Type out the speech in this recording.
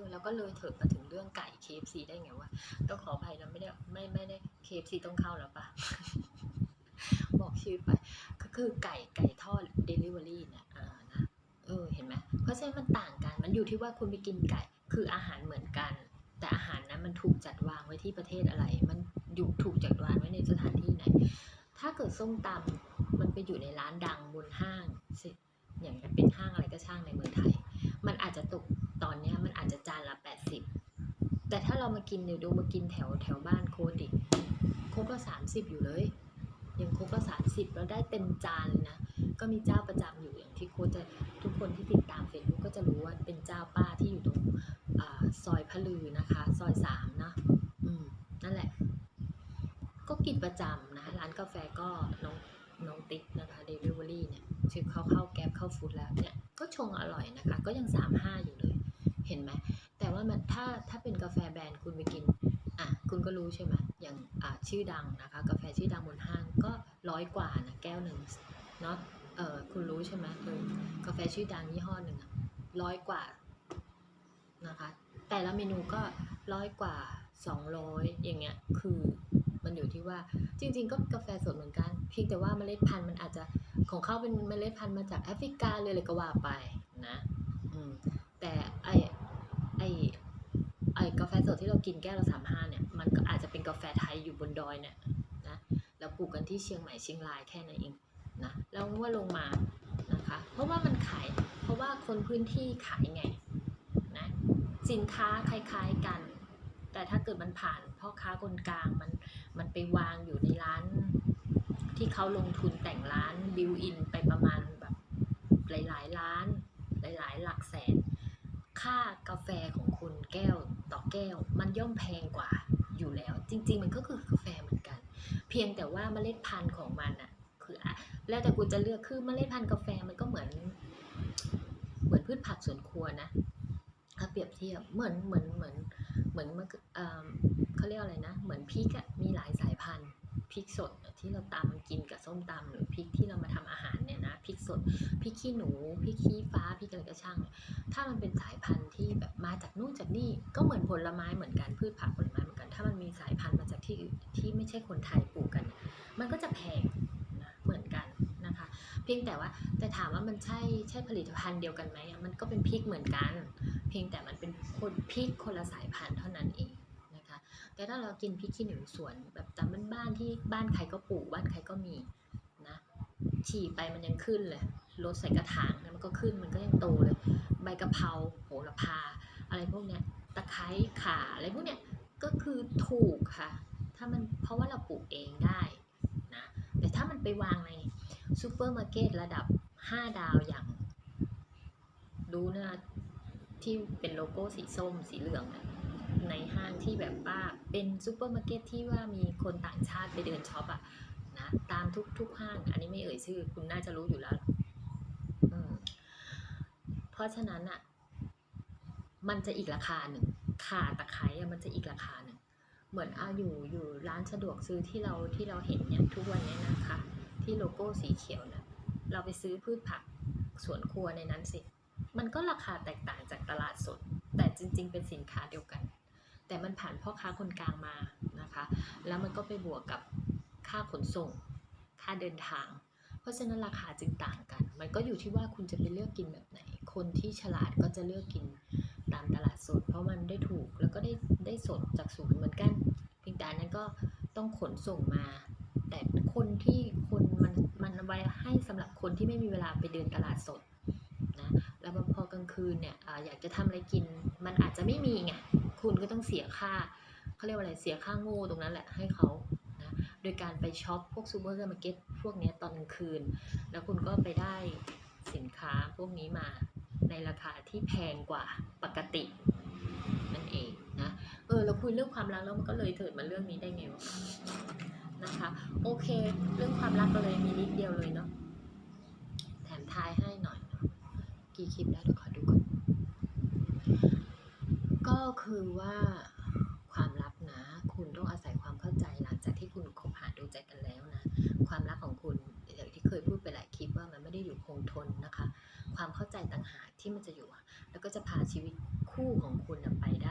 อแล้วก็เลยเถิดมาถึงเรื่องไก่ KFC ได้ไงวะต้องขออภัยนะไม่ได้ไม่ไม่ได้ KFC ต้องเข้าแล้วปะบอกชื่อไปก็คือไก่ไก่ทอด Delivery เนี่ยอ่านะเออเห็นไหมเพราะฉะนั้นมันต่างกัน มันอยู่ที่ว่าคุณไปกินไก่ คืออาหารเหมือนกัน แต่อาหารนั้นมันถูกจัดวางไว้ที่ประเทศอะไร มันอยู่ถูกจัดวางไว้ในสถานที่ไหน ถ้าเกิดส้มตำมันไปอยู่ในร้านดังบนห้างสิอย่างเป็นห้างอะไรก็ช่างในเมืองไทย มันอาจจะตกตอนเนี้ยมันอาจจะจานละ 80 แต่ถ้า เรามากินเดี๋ยวดูมากินแถวแถวบ้านโคดิโคกละ30อยู่เลยยังโคกละ30แล้วได้เต็มจานเลยนะ ก็มีเจ้าประจำอยู่อย่างที่โคจะทุกคนที่ติดตามเฟซบุ๊กก็จะรู้ว่าเป็นเจ้าป้าที่อยู่ตรงอซอยพะลือนะคะ ซอยสามนะอืมนั่นแหละ ก็กินประจำนะร้านกาแฟก็น้องน้องติ๊กนะคะเดลิเวอรี่เนี่ยชื่อเขาเข้าแก๊บเข้าฟู้ดแล้วเนี่ยก็ชงอร่อยนะคะ ก็ยัง35อยู่เลย เห็นไหม ว่ามันถ้าถ้าเป็นกาแฟแบรนด์คุณไปกินอะคุณก็รู้ใช่ไหมอย่างอ่าชื่อดังนะคะ กาแฟชื่อดังบนห้างก็ร้อยกว่านะแก้วหนึ่งเนาะเออคุณรู้ใช่ไหมเออกาแฟชื่อดังยี่ห้อหนึ่งร้อยกว่านะคะ แต่ละเมนูก็ร้อยกว่าสองร้อยอย่างเงี้ยคือมันอยู่ที่ว่าจริง ๆ ก็กาแฟสดเหมือนกันเพียงแต่ว่าเมล็ดพันธุ์มันอาจจะของเขาเป็นเมล็ดพันธุ์มาจากแอฟริกาเลยอะไรก็ว่าไปนะอืมแต่ไอ กาแฟสดที่เรากินแก้วละสามห้าเนี่ยมันก็อาจจะเป็นกาแฟไทยอยู่บนดอยเนี่ยนะแล้วปลูกกันที่เชียงใหม่เชียงรายแค่นั้นเองนะแล้วว่าลงมานะคะ เพราะว่ามันขายเพราะว่าคนพื้นที่ขายไงนะสินค้าคล้ายๆกัน แต่ถ้าเกิดมันผ่านพ่อค้าคนกลางมันมันไปวางอยู่ในร้านที่เขาลงทุนแต่งร้านบิวอินไปประมาณแบบหลายๆล้าน หลายๆ หลักแสน ค่ากาแฟของ คุณแก้วต่อแก้ว มันย่อมแพงกว่าอยู่แล้ว จริง ๆ มันก็คือกาแฟเหมือนกัน เพียงแต่ว่าเมล็ดพันธุ์ของมันอะคืออแล้วแต่คุณจะเลือกคือเมล็ดพันธุ์กาแฟมันก็เหมือน เหมือนพืชผักสวนครัวนะถ้าเปรียบเทียบเหมือนเหมือนเหมือนเหมือนเอ่อเขาเรียกอะไรนะ เหมือนพริกอะมีหลายสายพันธุ์ พริกสดที่เราตำกินกับส้มตำหรือพริกที่เรามาทำอาหารเนี่ยนะพริกสดพริกขี้หนูพริกขี้ฟ้าพริกอะไรก็ช่าง ถ้ามันเป็นสายพันธุ์ที่แบบมาจากนู่นจากนี่ก็เหมือนผลไม้เหมือนกันพืชผักผลไม้เหมือนกัน ถ้ามันมีสายพันธุ์มาจากที่อื่นที่ไม่ใช่คนไทยปลูกกัน มันก็จะแพงนะเหมือนกันนะคะ เพียงแต่ว่าแต่ถามว่ามันใช่ใช่ผลิตภัณฑ์เดียวกันไหมมันก็เป็นพริกเหมือนกัน เพียงแต่มันเป็นคนพริกคนละสายพันธุ์เท่านั้นเอง แต่ถ้าเรากินพริกขี้หนูสวนแบบตามบ้านๆที่บ้านใครก็ปลูกบ้านใครก็มีนะฉี่ไปมันยังขึ้นเลยรดใส่กระถางนะมันก็ขึ้นมันก็ยังโตเลย ใบกะเพราโหระพา อะไรพวกเนี้ยตะไคร้ข่าอะไรพวกเนี้ยก็คือถูกค่ะ ถ้ามันเพราะว่าเราปลูกเองได้นะแต่ถ้ามันไปวางในซูเปอร์มาร์เก็ตระดับ 5 ดาวอย่าง ดูนะที่เป็นโลโก้สีส้มสีเหลืองนะในห้างที่แบบ เป็นซูเปอร์มาร์เก็ตที่ว่ามีคนต่างชาติไปเดินช็อปอะนะตามทุกทุกห้าง อันนี้ไม่เอ่ยชื่อ คุณน่าจะรู้อยู่แล้วเพราะฉะนั้นอะมันจะอีกราคาหนึ่งขาตะไคร้อะมันจะอีกราคาหนึ่งเหมือนเอาอยู่อยู่ร้านสะดวกซื้อที่เราที่เราเห็นเนี่ยทุกวันนี้นะคะ ที่โลโก้สีเขียวเนี่ยเราไปซื้อพืชผักสวนครัวในนั้นสิ มันก็ราคาแตกต่างจากตลาดสด แต่จริง ๆ เป็นสินค้าเดียวกัน แต่มันผ่านพ่อค้าคนกลางมานะคะ แล้วมันก็ไปบวกกับค่าขนส่ง ค่าเดินทาง เพราะฉะนั้นราคาจึงต่างกัน มันก็อยู่ที่ว่าคุณจะไปเลือกกินแบบไหน คนที่ฉลาดก็จะเลือกกินตามตลาดสด เพราะมันได้ถูกแล้วก็ได้ได้สดจากสวนเหมือนกันเพียงแต่นั้นก็ต้องขนส่งมา แต่คนที่คนมันมันไว้ให้สำหรับคนที่ไม่มีเวลาไปเดินตลาดสดนะแล้วพอกลางคืนเนี่ยอยากจะทำอะไรกิน มันอาจจะไม่มีไง ต้องเสียค่าเขาเรียกว่าอะไรเสียค่าโง่ตรงนั้นแหละให้เขานะโดยการไปช็อปพวกซูเปอร์มาร์เก็ตพวกนี้ตอนกลางคืน แล้วคุณก็ไปได้สินค้าพวกนี้มาในราคาที่แพงกว่าปกตินั่นเองนะเออเราคุยเรื่องความรักแล้วมันก็เลยเถิดมาเรื่องนี้ได้ไงวะนะคะ โอเค เรื่องความรักก็เลยมีนิดเดียวเลยเนาะแถมทายให้หน่อยเนาะกี่คลิปแล้วเดี๋ยวขอดูก่อน คือว่าความรักนะ คุณต้องอาศัยความเข้าใจหลังจากที่คุณคบหาดูใจกันแล้วนะ ความรักของคุณอย่างที่เคยพูดไปหลายคลิปว่ามันไม่ได้อยู่คงทนนะคะ ความเข้าใจต่างหากที่มันจะอยู่ แล้วก็จะพาชีวิตคู่ของคุณไปได้